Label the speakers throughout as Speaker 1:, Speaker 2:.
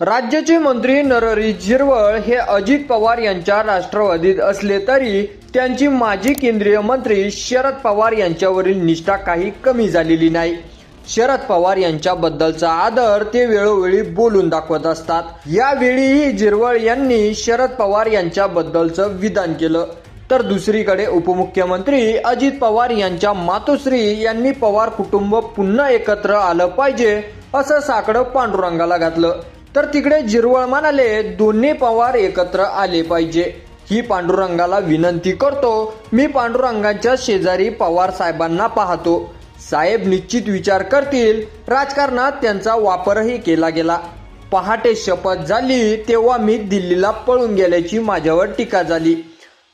Speaker 1: राज्याचे मंत्री नरहरी झिरवळ हे अजित पवार यांच्या राष्ट्रवादीत असले तरी त्यांची माजी केंद्रीय मंत्री शरद पवार यांच्यावरील निष्ठा काही कमी झालेली नाही. शरद पवार यांच्याबद्दलचा आदर ते वेळोवेळी बोलून दाखवत असतात. यावेळीही झिरवळ यांनी शरद पवार यांच्याबद्दलचं विधान केलं. तर दुसरीकडे उपमुख्यमंत्री अजित पवार यांच्या मातोश्री यांनी पवार कुटुंब पुन्हा एकत्र आलं पाहिजे असं साकडं पांडुरंगाला घातलं. तर तिकडे जिरवळ म्हणाले दोन्ही पवार एकत्र आले पाहिजे. ही पांडुरंगाला विनंती करतो. मी पांडुरंगाच्या शेजारी पवार साहेबांना पाहतो. साहेब निश्चित विचार करतील. राजकारणात त्यांचा वापरही केला गेला. पहाटे शपथ झाली तेव्हा मी दिल्लीला पळून गेल्याची माझ्यावर टीका झाली.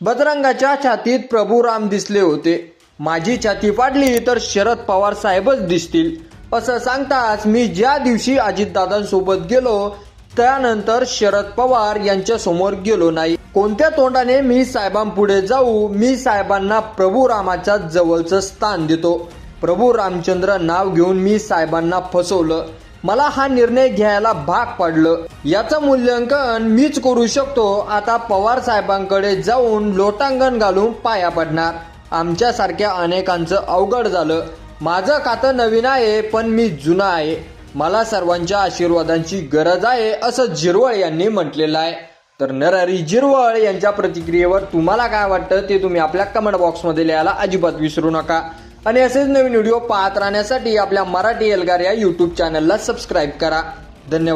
Speaker 1: बजरंगाच्या छातीत प्रभू राम दिसले होते. माझी छाती पाडली तर शरद पवार साहेबच दिसतील. असं सांगताच मी ज्या दिवशी अजितदादांसोबत गेलो त्यानंतर शरद पवार यांच्या समोर गेलो नाही. कोणत्या तोंडाने मी साहेबांपुढे जाऊ मी साहेबांना प्रभू रामाच्या जवळचं स्थान देतो. प्रभू रामचंद्र नाव घेऊन मी साहेबांना फसवलं. मला हा निर्णय घ्यायला भाग पाडलं. याचं मूल्यांकन मीच करू शकतो. आता पवार साहेबांकडे जाऊन लोटांगण घालून पाया पडणार. आमच्यासारख्या अनेकांचं अवघड झालं. माझं खातं नवीन आहे पण मी जुना आहे. मला सर्वांच्या आशीर्वादांची गरज आहे असं जिरवळ यांनी म्हटलेलं आहे. तर नरहरी जिरवळ यांच्या प्रतिक्रियेवर तुम्हाला काय वाटतं ते तुम्ही आपल्या कमेंट बॉक्समध्ये लिहायला अजिबात विसरू नका. आणि असेच नवीन व्हिडिओ पाहत राहण्यासाठी आपल्या मराठी एल्गार या यूट्यूब चॅनलला सबस्क्राईब करा. धन्यवाद.